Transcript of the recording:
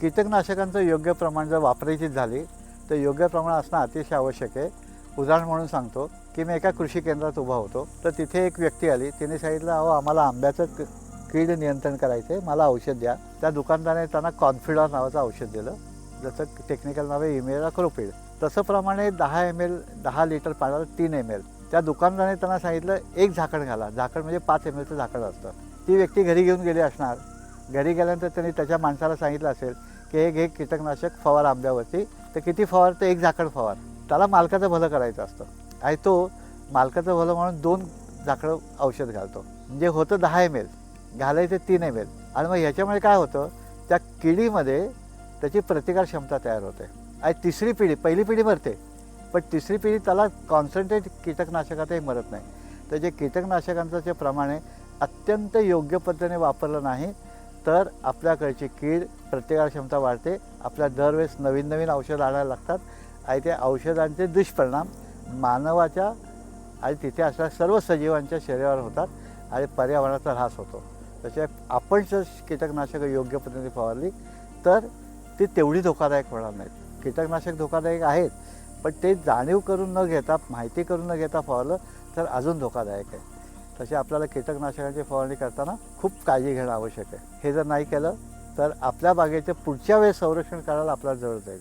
कीटकनाशकांचं योग्य प्रमाण जर वापरायची झाली तर योग्य प्रमाण असणं अतिशय आवश्यक आहे. उदाहरण म्हणून सांगतो की मी एका कृषी केंद्रात उभा होतो तर तिथे एक व्यक्ती आली. तिने सांगितलं अहो आम्हाला आंब्याचं कीड नियंत्रण करायचं आहे मला औषध द्या. त्या दुकानदाराने त्यांना कॉन्फिडॉन नावाचं औषध दिलं. जसं टेक्निकल नाव आहे इमेल क्रोपिड तसं प्रमाणे दहा एम एल दहा लिटर पाण्याला तीन एम एल त्या दुकानदाराने त्यांना सांगितलं एक झाकण घाला. झाकण म्हणजे पाच एम एलचं झाकण असतं. ती व्यक्ती घरी घेऊन गेली असणार. घरी गेल्यानंतर त्यांनी त्याच्या माणसाला सांगितलं असेल की हे घे कीटकनाशक फवार आंब्यावरती. तर किती फवार? तर एक झाकड फवार. त्याला मालकाचं भलं करायचं असतं. आणि तो मालकाचं भलं म्हणून दोन झाकडं औषध घालतो. म्हणजे होतं दहा एम एल घालायचं तीन एम एल आणि मग ह्याच्यामुळे काय होतं? त्या किडीमध्ये त्याची प्रतिकार क्षमता तयार होते. आणि तिसरी पिढी पहिली पिढी मरते. पण तिसरी पिढी त्याला कॉन्सन्ट्रेट कीटकनाशकातही मरत नाही. तर जे कीटकनाशकांचं जे प्रमाण आहे अत्यंत योग्य पद्धतीने वापरलं नाही. तर आपल्याकडची कीड प्रतिकार क्षमता वाढते. आपल्या दरवेळेस नवीन नवीन औषधं आणायला लागतात. आणि ते औषधांचे दुष्परिणाम मानवाच्या आणि तिथे असणाऱ्या सर्व सजीवांच्या शरीरावर होतात आणि पर्यावरणाचा ऱ्हास होतो. त्याच्या आपण जर कीटकनाशकं योग्य पद्धतीने फवारली तर ती तेवढी धोकादायक होणार नाहीत. कीटकनाशक धोकादायक आहेत पण ते जाणीव करून न घेता माहिती करून न घेता फवारलं तर अजून धोकादायक आहे. तसे आपल्याला कीटकनाशकांची फवारणी करताना खूप काळजी घेणं आवश्यक आहे. हे जर नाही केलं तर आपल्या बागेचं पुढच्या वेळेस संरक्षण करायला आपल्याला जवळ जाईल.